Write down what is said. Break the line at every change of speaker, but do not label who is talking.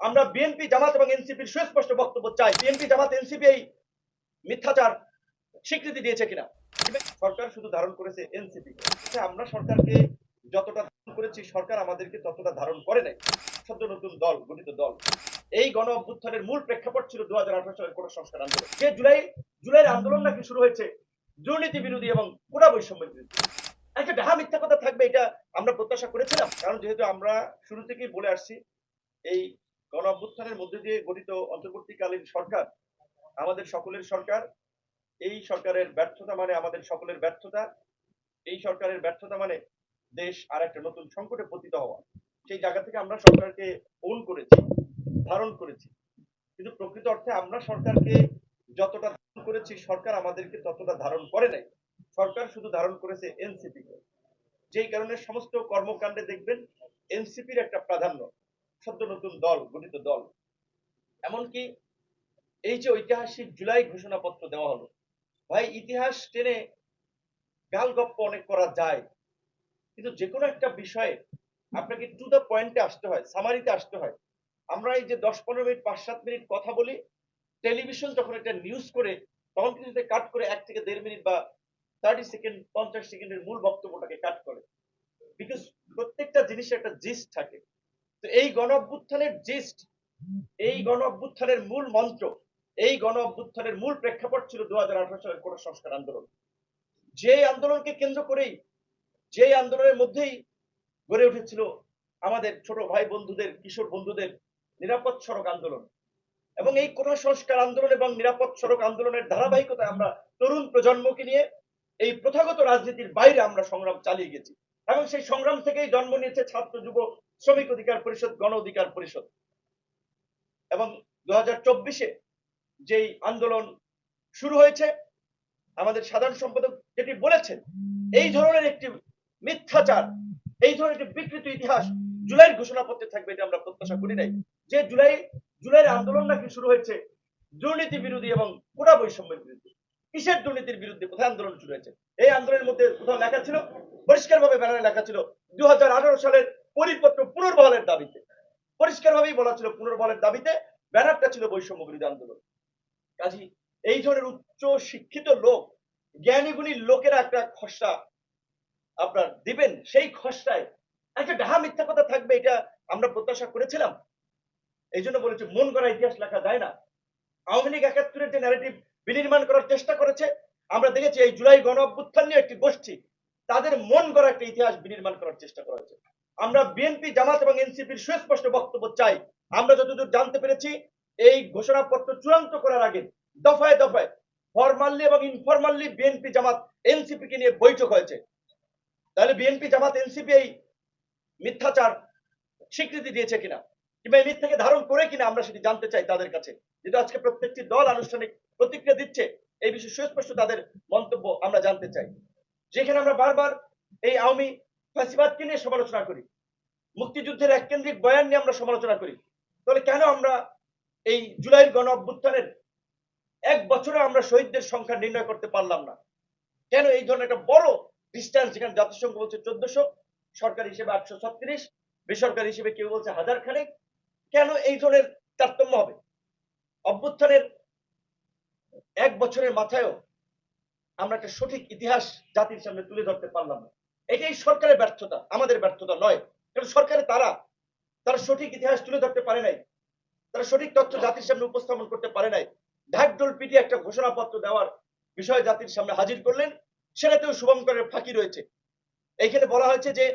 আমরা বিএনপি, জামাত এবং এনসিপির সুস্পষ্ট বক্তব্য চাই। বিএনপি, জামাত, এনসিপি এই মিথ্যাচার স্বীকৃতি দিয়েছে কিনা? সরকার শুধু ধারণ করেছে এনসিপি। আমরা সরকারকে যতটা ধারণ করেছি, সরকার আমাদেরকে ততটা ধারণ করে নাই। সদ্য নতুন দল, গঠিত দল। এই গণ অভ্যুত্থানের মূল প্রেক্ষাপট ছিল দু হাজার আঠারো সালের কোন সংস্কার আন্দোলন। যে জুলাই, জুলাইয়ের আন্দোলন নাকি শুরু হয়েছে, দুর্নীতি বিরোধী এবং কোটা বৈষম্যের বিরুদ্ধে একটা ডাহা মিথ্যা কথা থাকবে, এটা আমরা প্রত্যাশা করেছিলাম। কারণ যেহেতু আমরা শুরু থেকেই বলে আসছি, এই গণ অভ্যুত্থানের মধ্যে দিয়ে গঠিত অন্তর্বর্তীকালীন সরকার আমাদের সকলের সরকার। এই সরকারের ব্যর্থতা মানে আমাদের সকলের ব্যর্থতা। এই সরকারের ব্যর্থতা মানে দেশ আর একটা নতুন সংকটে পতিত হওয়া। সেই জায়গা থেকে আমরা সরকারকে ওন করেছি, ধারণ করেছি। কিন্তু প্রকৃত অর্থে আমরা সরকারকে যতটা ধারণ করেছি, সরকার আমাদেরকে ততটা ধারণ করে নাই। সরকার শুধু ধারণ করেছে এনসিপি যেই কারণে সমস্ত কর্মকাণ্ডে দেখবেন, এনসিপির একটা প্রাধান্য। সদ্য নতুন দল, গঠিত দল। এমনকি এই যে ঐতিহাসিক জুলাই ঘোষণাপত্র দেওয়া হলো, ভাই ইতিহাস টেনে গাল গপ্প অনেক করা যায়। কিন্তু যে কোনো একটা বিষয়ে আপনাকে টু দ্য পয়েন্টে আসতে হয় সামারিতে আসতে হয়। আমরা এই যে দশ পনেরো মিনিট, পাঁচ সাত মিনিট কথা বলি টেলিভিশন যখন একটা নিউজ করে, তখন কিন্তু কাট করে এক থেকে দেড় মিনিট বা থার্টি সেকেন্ড পঞ্চাশ সেকেন্ডের মূল বক্তব্যটাকে কাট করে। বিকজ প্রত্যেকটা জিনিসের একটা জিস্ট থাকে। এই গণ অভ্যুত্থানের জিস্ট এই গণ অভ্যুত্থানের মূল মন্ত্র, এই গণ অভ্যুত্থানের মূল প্রেক্ষাপট ছিল দু সালের কোন সংস্কার আন্দোলন। যে আন্দোলনকে কেন্দ্র করেই যে আন্দোলনের মধ্যেই গড়ে উঠেছিল আমাদের ছোট ভাই বন্ধুদের, কিশোর বন্ধুদের নিরাপদ সড়ক আন্দোলন। এবং এই কোন সংস্কার আন্দোলন এবং নিরাপদ সড়ক আন্দোলনের ধারাবাহিকতায় আমরা তরুণ প্রজন্মকে নিয়ে এই প্রথাগত রাজনীতির বাইরে আমরা সংগ্রাম চালিয়ে গেছি। এবং সেই সংগ্রাম থেকেই জন্ম নিয়েছে ছাত্র, যুব শ্রমিক অধিকার পরিষদ, গণ অধিকার পরিষদ। এবং দু হাজার চব্বিশে যেই আন্দোলন শুরু হয়েছে, আমাদের সাধারণ সম্পাদক যেটি বলেছেন, এই ধরনের একটি মিথ্যাচার, এই ধরনের একটি বিকৃত ইতিহাস জুলাইয়ের ঘোষণাপত্রে থাকবে এটা আমরা প্রত্যাশা করি নাই। যে জুলাই, জুলাইয়ের আন্দোলন নাকি শুরু হয়েছে দুর্নীতি বিরোধী এবং কোটা বৈষম্যের বিরুদ্ধে। কিসের দুর্নীতির বিরুদ্ধে কোথায় আন্দোলন শুরু হয়েছে? এই আন্দোলনের মধ্যে কোথাও লেখা ছিল, পরিষ্কারভাবে ব্যানারে লেখা ছিল দু হাজার আঠারো সালের পরিপত্র পুনর্বহালের দাবিতে। পরিষ্কারভাবেই বলা ছিল পুনর্বহালের দাবিতে ব্যানারটা ছিল বৈষম্য বিরোধী আন্দোলন। কাজী, এই ধরনের উচ্চ শিক্ষিত লোক জ্ঞানী গুণী লোকেরা একটা খসড়া আপনার দিবেন, সেই খসড়ায় একটা ডাহা মিথ্যা কথা থাকবে, এটা আমরা প্রত্যাশা করেছিলাম। এই জন্য বলেছি, মন করা ইতিহাস লেখা যায় না। আওয়ামী লীগ একাত্তরের যে ন্যারেটিভ বিনির্মাণ করার চেষ্টা করেছে, আমরা দেখেছি এই জুলাই গণ অভ্যুত্থান নিয়ে একটি গোষ্ঠী, তাদের মন গড়া একটা ইতিহাস বিনির্মাণ করার চেষ্টা করা হয়েছে। আমরা বিএনপি জামাত এবং এনসিপির সুস্পষ্ট বক্তব্য চাই। আমরা যতদূর জানতে পেরেছি, এই ঘোষণাপত্র চূড়ান্ত করার আগে দফায় দফায় ফরমালি এবং ইনফরমালি বিএনপি জামাত এনসিপি কে নিয়ে বৈঠক হয়েছে। তাহলে বিএনপি জামাত এনসিপি এই মিথ্যাচার স্বীকৃতি দিয়েছে কিনা? কিংবা এই মিথ্যাকে ধারণ করে কিনা আমরা সেটি জানতে চাই তাদের কাছে। যেটা আজকে প্রত্যেকটি দল আনুষ্ঠানিক প্রতিক্রিয়া দিচ্ছে, এই বিষয়ে সুস্পষ্ট তাদের মন্তব্য আমরা জানতে চাই। যেখানে আমরা বারবার এই আওয়ামী ফ্যাসিবাদকে নিয়ে সমালোচনা করি। মুক্তিযুদ্ধের এক কেন্দ্রিক বয়ান নিয়ে আমরা সমালোচনা করি। তাহলে কেন আমরা এই জুলাইয়ের গণ অভ্যুত্থানের এক বছরে আমরা শহীদদের সংখ্যা নির্ণয় করতে পারলাম না? কেন এই ধরনের একটা বড় ডিস্টেন্স যেখানে জাতিসংঘ বলছে চোদ্দশো, সরকার হিসেবে আটশো ছত্রিশ, বেসরকারি হিসেবে কেউ বলছে হাজার খানেক, কেন এই ধরনের তারতম্য হবে? অভ্যুত্থানের এক বছরের মাথায়ও আমরা একটা সঠিক ইতিহাস জাতির সামনে তুলে ধরতে পারলাম না। এটাই সরকারের ব্যর্থতা, আমাদের ব্যর্থতা নয়। কারণ সরকারে তারা তারা সঠিক ইতিহাস তুলে ধরতে পারে নাই। তারা সঠিক তথ্য জাতির সামনে উপস্থাপন করতে পারে নাই। ঢাকঢোল পিটিয়ে একটা ঘোষণাপত্র দেওয়ার বিষয় জাতির সামনে হাজির করলেন, সেটাতেও শুভঙ্করের ফাঁকি রয়েছে। এইখানে বলা হয়েছে যে